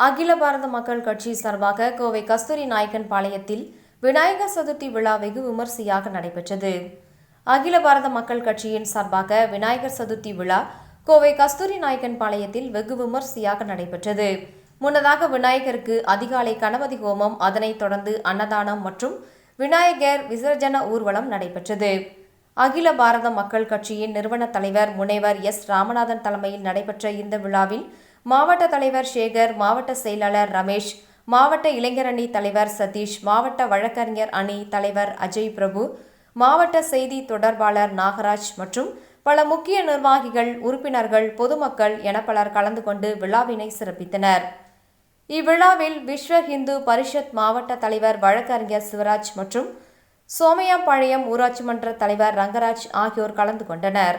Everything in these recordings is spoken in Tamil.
அகில பாரத மக்கள் கட்சி சார்பாக கோவை கஸ்தூரி நாயக்கன் பாளையத்தில் விநாயகர் சதுர்த்தி விழா வெகு விமர்சையாக நடைபெற்றது. அகில பாரத மக்கள் கட்சியின் சார்பாக விநாயகர் சதுர்த்தி விழா கோவை கஸ்தூரி நாயக்கன் பாளையத்தில் வெகு விமர்சையாக நடைபெற்றது. முன்னதாக விநாயகருக்கு அதிகாலை கணபதி ஹோமம் அதனைத் தொடர்ந்து அன்னதானம் மற்றும் விநாயகர் விசர்ஜன ஊர்வலம் நடைபெற்றது. அகில பாரத மக்கள் கட்சியின் நிறுவன தலைவர் முனைவர் எஸ். ராமநாதன் தலைமையில் நடைபெற்ற இந்த விழாவில் மாவட்ட தலைவர் சேகர் மாவட்ட செயலாளர் ரமேஷ் மாவட்ட இளைஞரணி தலைவர் சதீஷ் மாவட்ட வழக்கறிஞர் அணி தலைவர் அஜய் பிரபு மாவட்ட செய்தி தொடர்பாளர் நாகராஜ் மற்றும் பல முக்கிய நிர்வாகிகள் உறுப்பினர்கள் பொதுமக்கள் என பலர் கலந்து கொண்டு விழாவினை சிறப்பித்தனர். இவ்விழாவில் விஸ்வ ஹிந்து பரிஷத் மாவட்ட தலைவர் வழக்கறிஞர் சிவராஜ் மற்றும் சோமையாம்பாளையம் ஊராட்சி மன்ற தலைவர் ரங்கராஜ் ஆகியோர் கலந்து கொண்டனர்.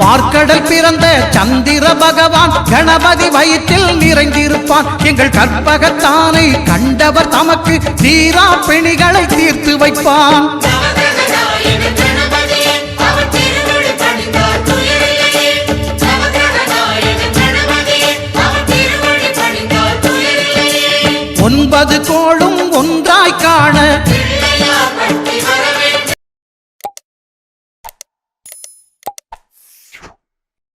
பார்க்கடல் பிறந்த சந்திர பகவான் கணபதி வயிற்றில் நிறைந்திருப்பான். எங்கள் கற்பகத்தானை கண்டவர் தமக்கு தீரா பிணிகளை தீர்த்து வைப்பான். ஒன்பது கோளும் ஒன்றாய் காண